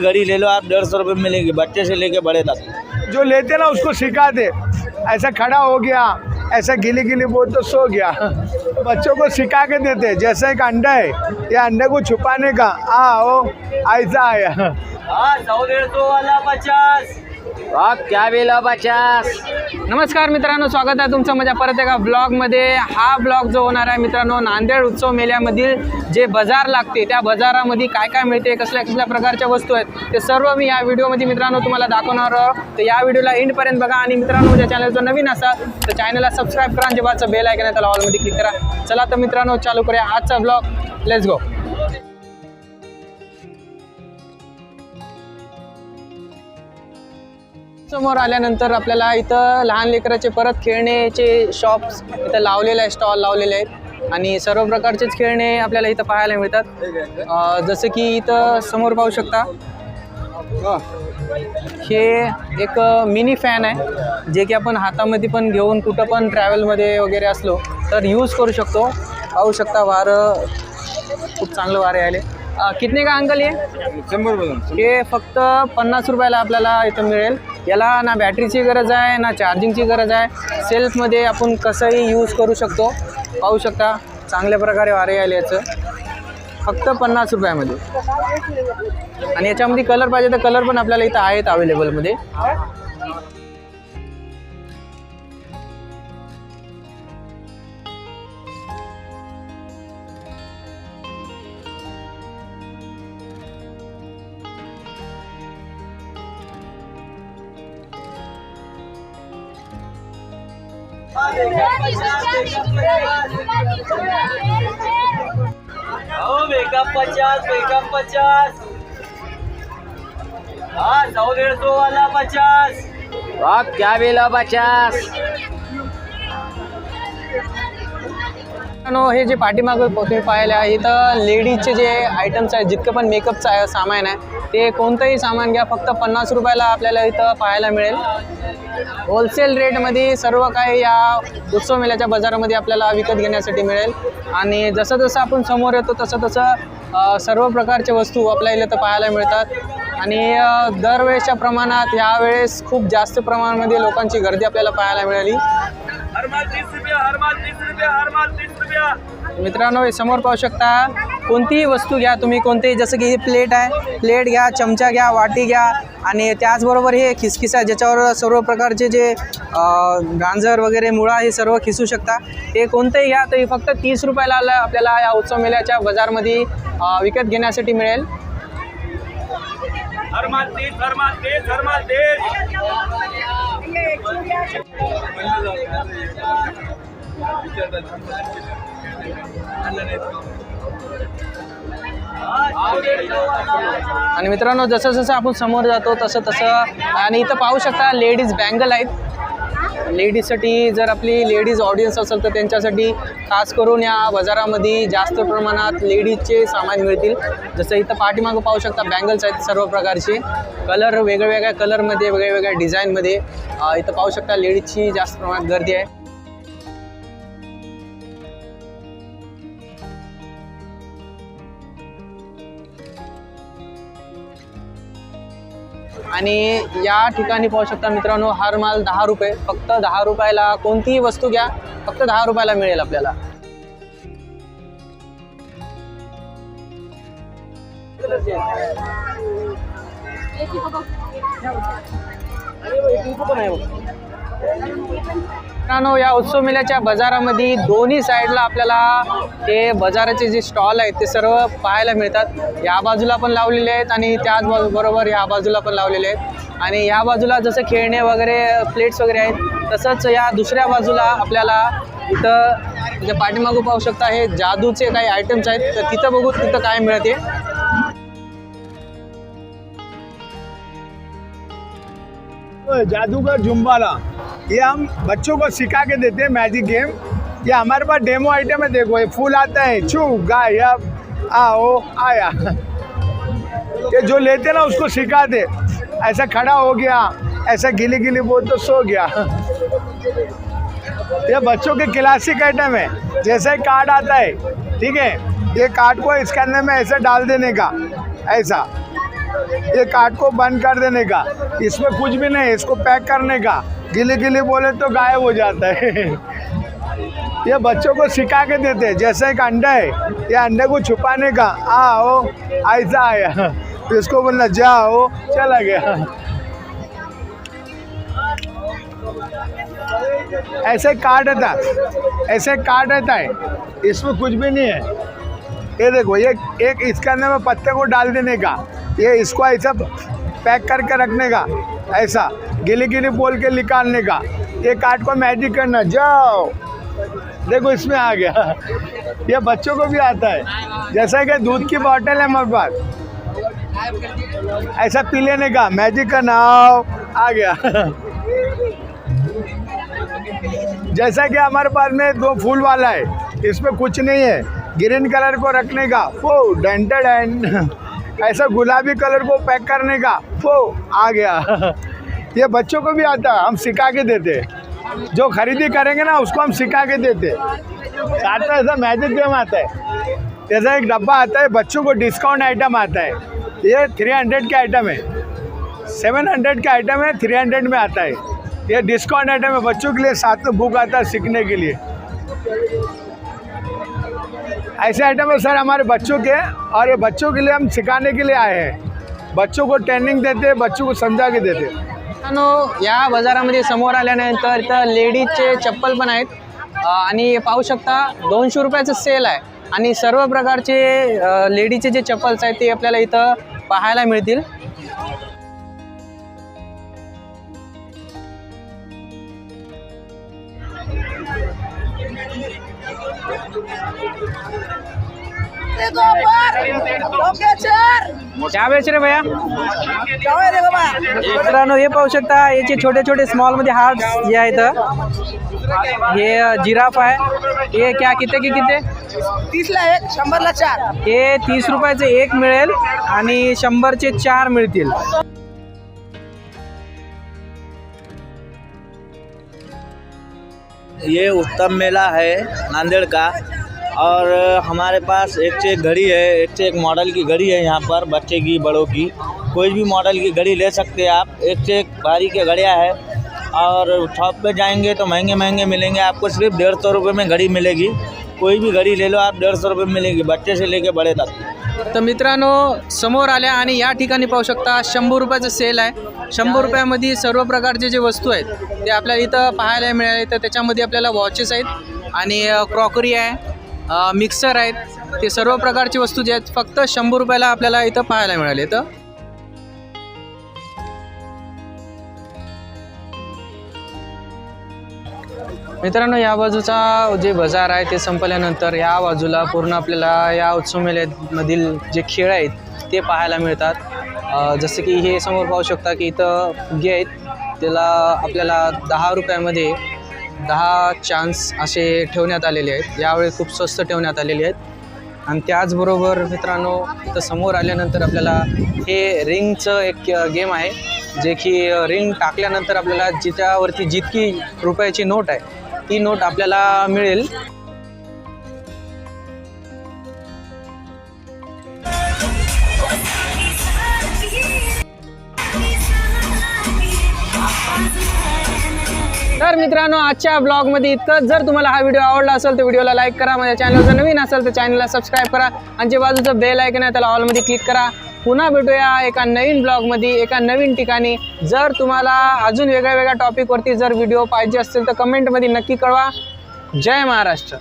घड़ी ले लो आप डेढ़ सौ रुपये मिलेंगे बच्चे से लेके बड़े तक जो लेते ना, उसको सिखाते ऐसा खड़ा हो गया, ऐसा गिली गिली बोल तो सो गया। बच्चों को सिखा के देते, जैसे एक अंडा है, ये अंडे को छुपाने का। आओ ऐसा आया सौ डेढ़ सौ वाला पचास। क्या बेला हो पचास नमस्कार मित्रांनो स्वागत आहे तुमचं माझ्या परत एका ब्लॉगमध्ये हा ब्लॉग जो होणार आहे मित्रांनो नांदेड उत्सव मेळ्यामधील जे बाजार लागते त्या बाजारामध्ये काय काय मिळते कसल्या कसल्या प्रकारच्या वस्तू आहेत ते सर्व मी या व्हिडिओमध्ये मित्रांनो तुम्हाला दाखवणार आहोत. तर या व्हिडिओला एंडपर्यंत बघा आणि मित्रांनो माझ्या चॅनल नवीन असाल तर चॅनलला सबस्क्राईब करा जेव्हाचं बेल आहे त्याला ऑलमध्ये क्लिक करा. चला तर मित्रांनो चालू करूया आजचा ब्लॉग लेट्स गो समोर आल्यानंतर आपल्याला इथं लहान लेकराचे परत खेळण्याचे शॉप्स इथं लावलेले आहे स्टॉल लावलेले आहेत. आणि सर्व प्रकारचेच खेळणे आपल्याला इथं पाहायला मिळतात. जसं की इथं समोर पाहू शकता हे एक मिनी फॅन आहे जे की आपण हातामध्ये पण घेऊन कुठं पण ट्रॅव्हलमध्ये वगैरे असलो तर यूज करू शकतो. पाहू शकता वारं खूप चांगलं वारे आले कितने का अंकल ये हे फक्त पन्नास रुपयाला आपल्याला इथं मिळेल. याला ना बॅटरीची गरज आहे ना चार्जिंगची गरज आहे. सेल्फमध्ये आपण कसंही यूज करू शकतो. पाहू शकता चांगल्या प्रकारे वारे आले याचं. फक्त पन्नास रुपयामध्ये. आणि याच्यामध्ये कलर पाहिजे तर कलर पण आपल्याला इथं आहेत अवेलेबलमध्ये हो मेकअप पचास मेकअप पचास. हाँ सौ डेढ़ सौ वाला पचास. क्या बेला पचास. हे जे पाठीमागं तुम्ही पाहायला आहे इथं लेडीजचे जे आयटम्स आहेत जितकं पण मेकअपचं आहे सामान आहे ते कोणतंही सामान घ्या फक्त पन्नास रुपयाला आपल्याला इथं पाहायला मिळेल. होलसेल रेटमध्ये सर्व काही या उत्सव मेल्याच्या बाजारामध्ये आपल्याला विकत घेण्यासाठी मिळेल. आणि जसं जसं आपण समोर येतो तसं तसं सर्व प्रकारच्या वस्तू आपल्याला इथं पाहायला मिळतात. आणि दरवेळेच्या दरवेळेसच्या प्रमाणात यावेळेस खूप जास्त प्रमाणामध्ये लोकांची गर्दी आपल्याला पाहायला मिळाली. मित्रांनो हे समोर पाहू शकता कोणतीही वस्तू घ्या तुम्ही कोणतेही जसं की ही प्लेट आहे प्लेट घ्या चमचा घ्या वाटी घ्या आणि त्याचबरोबर हे खिसखिस आहे ज्याच्यावर सर्व प्रकारचे जे गांजर वगैरे मुळा हे सर्व खिसू शकता. हे कोणतेही घ्या तर हे फक्त तीस रुपयाला आलं- आपल्याला या उत्सव मेल्याच्या बाजारमध्ये विकत घेण्यासाठी मिळेल. आणि मित्रांनो जसं जसं आपण समोर जातो तसं तसं आणि इथं पाहू शकता लेडीज बँगल आहेत. लेडीजसाठी जर आपली लेडीज ऑडियन्स असेल तर त्यांच्यासाठी खास करून या बाजारामध्ये जास्त प्रमाणात लेडीजचे सामान मिळतील. जसं इथं पाठीमागं पाहू शकता बँगल्स आहेत सर्व प्रकारचे. कलर वेगवेगळ्या कलरमध्ये वेगळ्या वेगळ्या डिझाईनमध्ये इथं पाहू शकता लेडीजची जास्त प्रमाणात गर्दी आहे. आणि या ठिकाणी पाहू शकता मित्रांनो हार माल दहा रुपये. फक्त दहा रुपयाला कोणतीही वस्तू घ्या फक्त दहा रुपयाला मिळेल आपल्याला. मित्रांनो या उत्सव मेळ्याच्या बाजारामध्ये दोन्ही साईडला आपल्याला हे बाजाराचे जे स्टॉल आहेत ते सर्व पाहायला मिळतात. या बाजूला पण लावलेले आहेत आणि त्याच बरोबर या बाजूला पण लावलेले आहेत. आणि या बाजूला जसं खेळणे वगैरे प्लेट्स वगैरे आहेत तसंच या दुसऱ्या बाजूला आपल्याला इथं जे पाठीमागं पाहू शकता हे जादूचे काही आयटम्स आहेत. तर तिथं बघू तिथं काय मिळते. जादूगर जुम्बाला। ये हम बच्चों को सिखा के देते हैं मैजिक गेम ये हमारे पास डेमो आइटम है, देखो, ये फूल आता है। छू, गायब, आओ, आया। ये जो लेते ना, उसको सिखाते ऐसा खड़ा हो गया, ऐसा गिली गिली बोल तो सो गया। ये बच्चों के क्लासिक आइटम है, जैसे कार्ड आता है, ठीक है? ये कार्ड को इसके अंदर में ऐसे डाल देने का, ऐसा। ये कार्ड को बंद कर देने का। इसमें कुछ भी नहीं, इसको पैक करने का। गिली गिली बोले तो गायब हो जाता है। ये बच्चों को सिखा के देते हैं, जैसे एक अंडा है, ये अंडे को छुपाने का। आओ, ऐसा आया इसको बोलना, जाओ, चला गया। ऐसे कार्ड रहता ऐसे कार्ड रहता है। इसमें कुछ भी नहीं है। ये देखो, ये, एक इसके अंदर में पत्ते को डाल देने का। ये इसको ऐसा पैक करके रखने का, ऐसा गिली गिली बोल के निकालने का। ये कार्ड को मैजिक करना, जाओ। देखो इसमें आ गया। ये बच्चों को भी आता है। जैसा कि दूध की बॉटल है हमारे पास। ऐसा पी लेने का मैजिक का नाव आ गया। जैसा कि हमारे पास में दो फूल वाला है, इसमें कुछ नहीं है। ग्रीन कलर को रखने का। वो डेंटेड एंड ऐसा गुलाबी कलर को पैक करने का, वो आ गया। ये बच्चों को भी आता, हम सिखा के देते। जो खरीदी करेंगे ना, उसको हम सिखा के देते। साथ में ऐसा मैजिक गेम आता है। जैसा एक डब्बा आता है, बच्चों को डिस्काउंट आइटम आता है। ये थ्री हंड्रेड का आइटम है। सेवन हंड्रेड का आइटम है थ्री हंड्रेड में आता है। ये डिस्काउंट आइटम है बच्चों के लिए, साथ में बुक आता है सीखने के लिए। ऐसे आइटम है सर हमारे बच्चों के और ये बच्चों के लिए हम सिखाने के लिए आए हैं। बच्चों को ट्रेनिंग देते बच्चों को समझा के देते मित्रांनो या बाजारामध्ये समोर आल्यानंतर इथं लेडीजचे चप्पल पण आहेत. आणि पाहू शकता दोनशे रुपयाचं सेल आहे. आणि सर्व प्रकारचे लेडीजचे जे चप्पल्स आहेत ते आपल्याला इथं पाहायला मिळतील. क्या बेच रे भैया? क्या है देखो बा मित्रांनो हे पाहू शकता याचे छोटे छोटे स्मॉलमध्ये हार्ट जे आहेत हे जिराफ आहे. हे क्या किती की किती? तीस ला एक शंभर ला चार. हे तीस रुपयाचे एक मिळेल आणि शंभरचे चार मिळतील. ये उत्तम मेला है नांदेड़ का। और हमारे पास एक से एक घड़ी है एक से एक मॉडल की घड़ी है यहाँ पर बच्चे की बड़ों की। कोई भी मॉडल की घड़ी ले सकते हैं आप एक से एक भारी के घड़ियाँ है। और शॉप पे जाएंगे तो महंगे महंगे मिलेंगे आपको सिर्फ डेढ़ सौ रुपये में घड़ी मिलेगी। कोई भी घड़ी ले लो आप डेढ़ सौ रुपये में मिलेगी बच्चे से लेके बड़े तक। तर मित्रांनो समोर आल्या आणि या ठिकाणी पाहू शकता शंभर रुपयाचं सेल आहे. शंभर रुपयामध्ये सर्व प्रकारचे जे वस्तू आहेत ते आपल्याला इथं पाहायला मिळाले. तर त्याच्यामध्ये आपल्याला वॉचेस आहेत आणि क्रॉकरी आहे. मिक्सर आहेत. ते सर्व प्रकारची वस्तू जे आहेत फक्त शंभर रुपयाला आपल्याला इथं पाहायला मिळाले. तर मित्रांनो या बाजूचा जे बाजार आहे ते संपल्यानंतर या बाजूला पूर्ण आपल्याला या उत्सव मेळ्यामधील जे खेळ आहेत ते पाहायला मिळतात. जसं की हे समोर पाहू शकता की इथं गे आहेत. त्याला आपल्याला दहा रुपयामध्ये दहा चान्स असे ठेवण्यात आलेले आहेत. यावेळी खूप स्वस्त ठेवण्यात आलेले आहेत. आणि त्याचबरोबर मित्रांनो इथं समोर आल्यानंतर आपल्याला हे रिंगचं एक गेम आहे. जे की रिंग टाकल्यानंतर आपल्याला जिच्यावरती जितकी रुपयाची नोट आहे ती नोट आपल्याला मिळेल. तर मित्रांनो आजच्या ब्लॉगमध्ये इतकंच. जर तुम्हाला हा व्हिडिओ आवडला असेल तर व्हिडिओला लाईक करा. माझ्या चॅनल जर नवीन असेल तर चॅनलला सबस्क्राईब करा. आणि जे बाजूचं बेल ऐकन आहे त्याला ऑलमध्ये क्लिक करा. पुन्हा भेटूया एका नवीन ब्लॉगमध्ये एका नवीन ठिकाणी. जर तुम्हाला अजून वेगळ्या वेगळ्या टॉपिकवरती जर व्हिडिओ पाहिजे असतील तर कमेंटमध्ये नक्की कळवा. जय महाराष्ट्र.